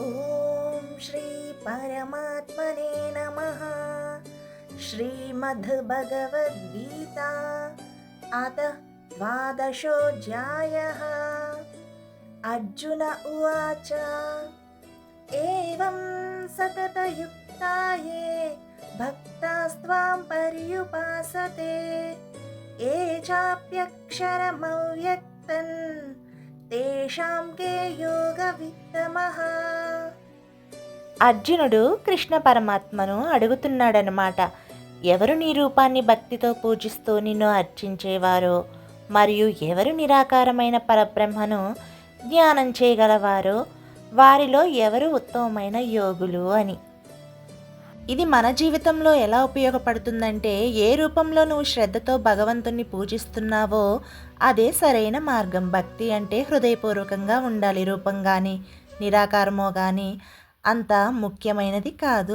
ॐ श्री परमात्मने नमः श्रीमद्भगवद्गीता अतः द्वादशोऽध्यायः अर्जुन उवाच एवं सततयुक्ता ये भक्तास्त्वां पर्युपासते ये चाप्यक्षरमव्यक्तन् तेषां के योगवित्तमः అర్జునుడు కృష్ణ పరమాత్మను అడుగుతున్నాడనమాట ఎవరు నీ రూపాన్ని భక్తితో పూజిస్తూ నిన్ను అర్చించేవారో? మరియు ఎవరు నిరాకారమైన పరబ్రహ్మను ధ్యానం చేయగలవారో? వారిలో ఎవరు ఉత్తమమైన యోగులు అని. ఇది మన జీవితంలో ఎలా ఉపయోగపడుతుందంటే ఏ రూపంలో నువ్వు శ్రద్ధతో భగవంతుణ్ణి పూజిస్తున్నావో అదే సరైన మార్గం. భక్తి అంటే హృదయపూర్వకంగా ఉండాలి రూపం కానీ నిరాకారమో కానీ అంత ముఖ్యమైనది కాదు.